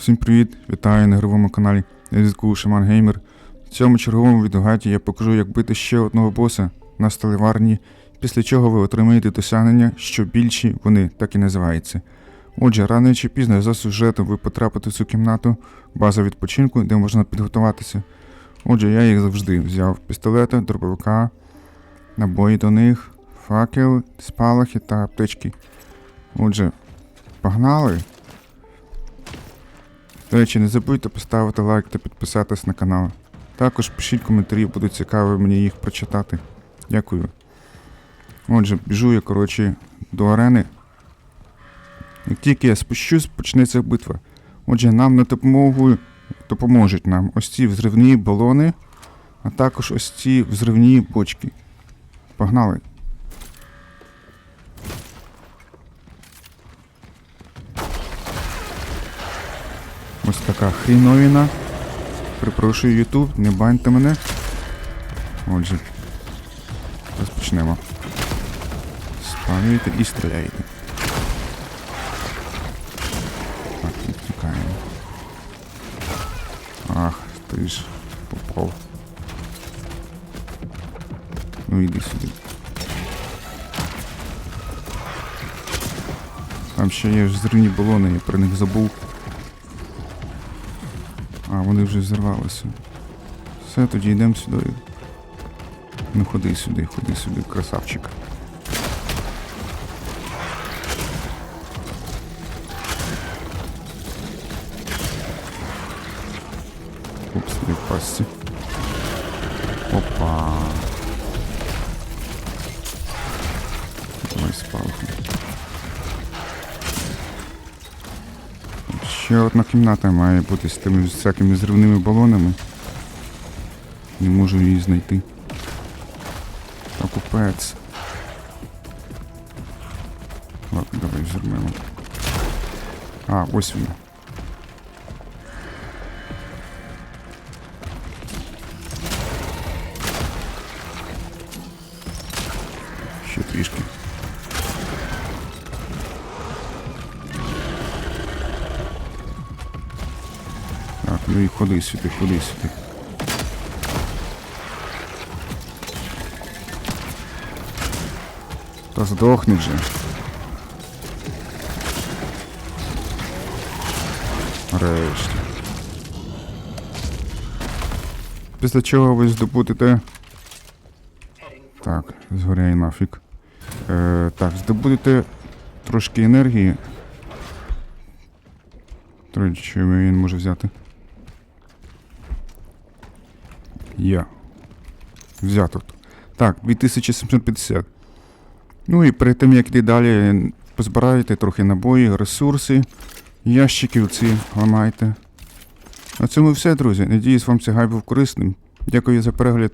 Всім привіт! Вітаю на ігровому каналі на зв'язку Шаман Геймер. В цьому черговому відеогаті я покажу, як бити ще одного боса на сталеварні, після чого ви отримаєте досягнення, що більші вони так і називаються. Отже, рано чи пізно за сюжетом ви потрапите в цю кімнату, база відпочинку, де можна підготуватися. Отже, я їх завжди взяв пістолети, дробовика, набої до них, факел, спалахи та аптечки. Отже, погнали! До речі, не забудьте поставити лайк та підписатись на канал. Також пишіть коментарі, буде цікаво мені їх прочитати. Дякую. Отже, біжу я, коротше, до арени. Як тільки я спущусь, почнеться битва. Отже, нам на допомогу допоможуть нам ось ці взривні балони, а також ось ці взривні бочки. Погнали. Ось така хріновіна. Припрошую Ютуб, не баньте мене. Отже. Розпочнемо. Спалюєте і стріляєте. Так, відтікаємо. Ах, ти ж попав. Ну іди сюди. Там ще є ж зривні балони, я про них забув. А, вони вже взірвалися. Все, тоді йдемо сюди. Ну ходи сюди, ходи сюди, красавчик. Упс, не пасті. Опа. Ще одна кімната має бути з тими всякими зривними балонами. Не можу її знайти. Покупець. Ладно, давай взірмемо. А, ось він. Ще трішки. Ну і ходи сюди, ходи сюди. Та здохни вже. Нарешті. Після чого ви здобудете. Так, згоряє нафіг. Е, так, здобудете трошки енергії. Що він може взяти? Є. Взято. Так, 2750. Ну і перед тим як йти далі, позбирайте трохи набої, ресурси, ящики оці ламайте. На цьому все, друзі. Надіюсь, вам цей гайд був корисним. Дякую за перегляд.